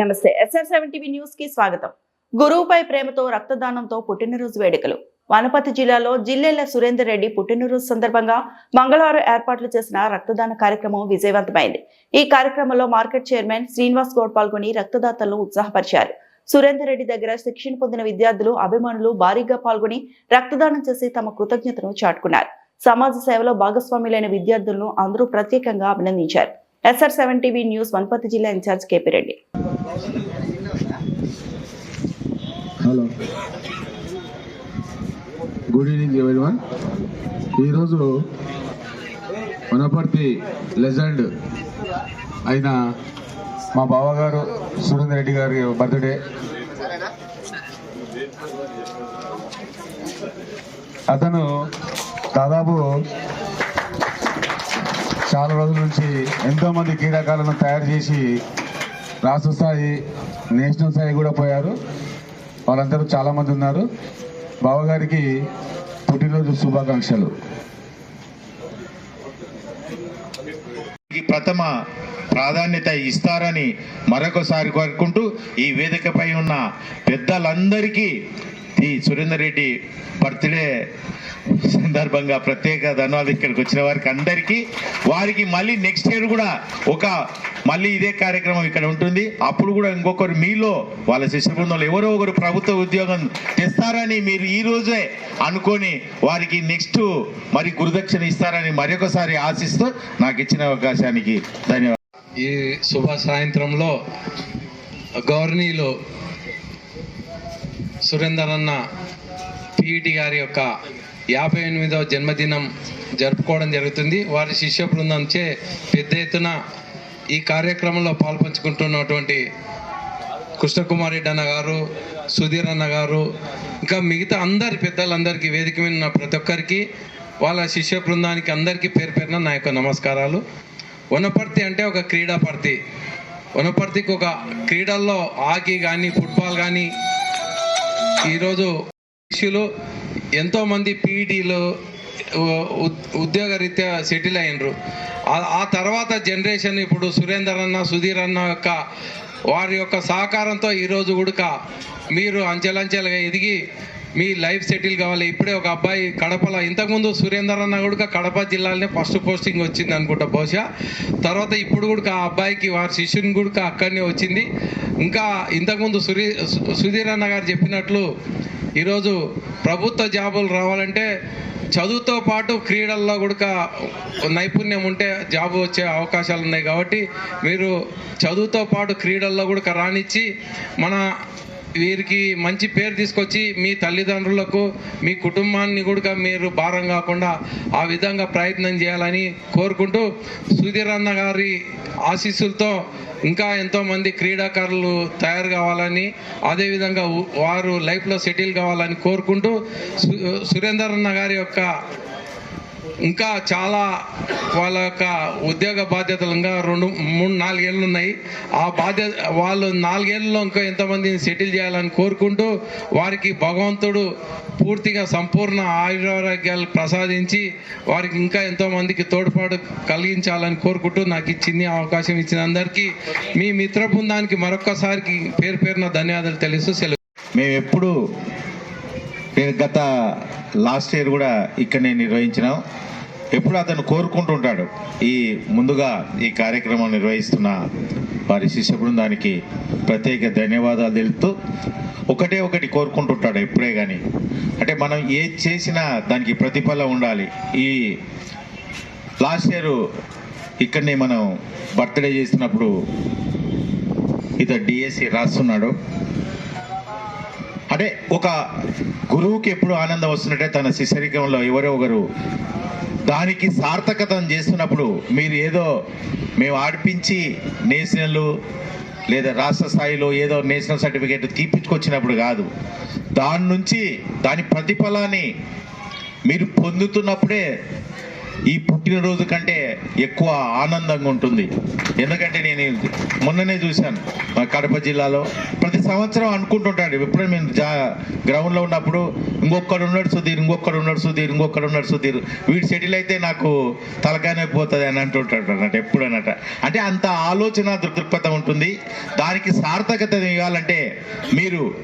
నమస్తే. SR seven TV న్యూస్కి స్వాగతం. గురువుపై ప్రేమతో రక్తదానంతో పుట్టినరోజు వేడుకలు. వనపర్తి జిల్లాలో జిల్లేల సురేందర్ రెడ్డి పుట్టినరోజు సందర్భంగా మంగళవారం ఏర్పాట్లు చేసిన రక్తదాన కార్యక్రమం విజయవంతమైంది. ఈ కార్యక్రమంలో మార్కెట్ చైర్మన్ శ్రీనివాస్ గౌడ్ పాల్గొని రక్తదాతలను ఉత్సాహపరిచారు. సురేందర్ రెడ్డి దగ్గర శిక్షణ పొందిన విద్యార్థులు అభిమానులు భారీగా పాల్గొని రక్తదానం చేసి తమ కృతజ్ఞతను చాటుకున్నారు. సమాజ సేవలో భాగస్వాములైన విద్యార్థులను అందరూ ప్రత్యేకంగా అభినందించారు. SR seven TV news Wanaparthy జిల్లా incharge KP Reddy. Hello good evening everyone ఈరోజు వనపర్తి లెజెండ్ అయిన మా బావగారు సురేందర్ రెడ్డి గారి బర్త్డే. అతను దాదాపు చాలా రోజుల నుంచి ఎంతోమంది క్రీడాకారులను తయారు చేసి రాష్ట్ర స్థాయి నేషనల్ స్థాయి కూడా పోయారు. వాళ్ళందరూ చాలామంది ఉన్నారు. బావగారికి పుట్టినరోజు శుభాకాంక్షలు. ప్రథమ ప్రాధాన్యత ఇస్తారని మరొకసారి కోరుకుంటూ ఈ వేదికపై ఉన్న పెద్దలందరికీ ఈ సురేందర్ రెడ్డి బర్త్డే సందర్భంగా ప్రత్యేక ధన్యవాదాలు ఇక్కడికి వచ్చిన వారికి అందరికీ. వారికి మళ్ళీ నెక్స్ట్ ఇయర్ కూడా ఒక మళ్ళీ ఇదే కార్యక్రమం ఇక్కడ ఉంటుంది. అప్పుడు కూడా ఇంకొకరు మీలో వాళ్ళ శిష్య బృందంలో ఎవరో ఒకరు ప్రభుత్వ ఉద్యోగం తెస్తారని మీరు ఈ రోజే అనుకొని వారికి నెక్స్ట్ మరి గురుదక్షిణ ఇస్తారని మరొకసారి ఆశిస్తూ నాకు ఇచ్చిన అవకాశానికి ధన్యవాదాలు. ఈ శుభ సాయంత్రంలో గౌరవనీయులు సురేందర్ అన్న పిఈటి గారి యొక్క యాభై ఎనిమిదవ జన్మదినం జరుపుకోవడం జరుగుతుంది. వారి శిష్య బృందంచే పెద్ద ఎత్తున ఈ కార్యక్రమంలో పాల్పంచుకుంటున్నటువంటి కృష్ణకుమార్ రెడ్డి అన్న గారు సుధీర్ అన్న గారు ఇంకా మిగతా అందరి పెద్దలందరికీ వేదిక మీద ఉన్న ప్రతి ఒక్కరికి వాళ్ళ శిష్య బృందానికి అందరికీ పేరు పేరున నా యొక్క నమస్కారాలు. వనపర్తి అంటే ఒక క్రీడాపర్తి. వనపర్తికి ఒక క్రీడల్లో హాకీ కానీ ఫుట్బాల్ కానీ ఈరోజు శిష్యులు ఎంతోమంది పీఈటీలు ఉద్యోగ రీత్యా సెటిల్ అయినరు. ఆ- ఆ తర్వాత జనరేషన్ ఇప్పుడు సురేందర్ అన్న సుధీర్ అన్న యొక్క వారి యొక్క సహకారంతో ఈరోజు కూడా మీరు అంచెలంచెలుగా ఎదిగి మీ లైఫ్ సెటిల్ కావాలి. ఇప్పుడే ఒక అబ్బాయి కడపలో ఇంతకుముందు సురేందర్ అన్న కూడా కడప జిల్లాలోనే ఫస్ట్ పోస్టింగ్ వచ్చింది అనుకుంటా బహుశా. తర్వాత ఇప్పుడు కూడా ఆ అబ్బాయికి వారి శిష్యుని కూడా అక్కడనే వచ్చింది. ఇంకా ఇంతకుముందు సురీ సుధీర్ అన్న గారు చెప్పినట్లు ఈరోజు ప్రభుత్వ జాబులు రావాలంటే చదువుతో పాటు క్రీడల్లో కూడా నైపుణ్యం ఉంటే జాబ్ వచ్చే అవకాశాలు ఉన్నాయి కాబట్టి మీరు చదువుతో పాటు క్రీడల్లో కూడా రానిచ్చి మన వీరికి మంచి పేరు తీసుకొచ్చి మీ తల్లిదండ్రులకు మీ కుటుంబాన్ని కూడా మీరు భారం కాకుండా ఆ విధంగా ప్రయత్నం చేయాలని కోరుకుంటూ సుధీర్ అన్న గారి ఆశీస్సులతో ఇంకా ఎంతోమంది క్రీడాకారులు తయారు కావాలని అదేవిధంగా వారు లైఫ్లో సెటిల్ కావాలని కోరుకుంటూ సు- సురేందర్ అన్న గారి యొక్క ఇంకా చాలా వాళ్ళ యొక్క ఉద్యోగ బాధ్యతలు ఇంకా రెండు మూడు నాలుగేళ్ళు ఉన్నాయి. ఆ బాధ్యత వాళ్ళు నాలుగేళ్ళలో ఇంకా ఎంతమందిని సెటిల్ చేయాలని కోరుకుంటూ వారికి భగవంతుడు పూర్తిగా సంపూర్ణ ఆయురారోగ్యాలు ప్రసాదించి వారికి ఇంకా ఎంతోమందికి తోడ్పాటు కలిగించాలని కోరుకుంటూ నాకు ఇచ్చింది అవకాశం ఇచ్చిన అందరికీ మీ మిత్ర బృందానికి మరొక్కసారికి పేరు పేరున ధన్యవాదాలు తెలుస్తూ సెలవు. మేము ఎప్పుడు నేను గత లాస్ట్ ఇయర్ కూడా ఇక్కడనే నిర్వహించినాం. ఎప్పుడు అతను కోరుకుంటుంటాడు ఈ ముందుగా ఈ కార్యక్రమం నిర్వహిస్తున్న వారి శిష్య బృందానికి ప్రత్యేక ధన్యవాదాలు తెలుపుతూ ఒకటే ఒకటి కోరుకుంటుంటాడు ఎప్పుడే కానీ అంటే మనం ఏది చేసినా దానికి ప్రతిఫలం ఉండాలి. ఈ లాస్ట్ ఇయర్ ఇక్కడనే మనం బర్త్డే చేసినప్పుడు ఇతను డిఎస్సి రాస్తున్నాడు. అంటే ఒక గురువుకి ఎప్పుడు ఆనందం వస్తున్నట్టే తన శిశరికంలో ఎవరో ఒకరు దానికి సార్థకతం చేస్తున్నప్పుడు మీరు ఏదో మేము ఆడిపించి నేషనల్ లేదా రాష్ట్ర స్థాయిలో ఏదో నేషనల్ సర్టిఫికేట్ తీపించుకొచ్చినప్పుడు కాదు దాని నుంచి దాని ప్రతిఫలాన్ని మీరు పొందుతున్నప్పుడే ఈ పుట్టినరోజు కంటే ఎక్కువ ఆనందంగా ఉంటుంది. ఎందుకంటే నేను మొన్ననే చూశాను మా కడప జిల్లాలో. ప్రతి సంవత్సరం అనుకుంటుంటాడు ఎప్పుడైనా మేము జా గ్రౌండ్లో ఉన్నప్పుడు ఇంకొకడు ఉన్నాడు సుధీర్ ఇంకొకడు ఉన్నాడు సుధీర్ ఇంకొకడు ఉన్నాడు సుధీర్. వీడు సెటిల్ అయితే నాకు తలకానే పోతుంది అని అంటుంటాడు అన్నట్టు ఎప్పుడు అంటే అంత ఆలోచన దృక్పథం ఉంటుంది. దానికి సార్థకత ఇవ్వాలంటే మీరు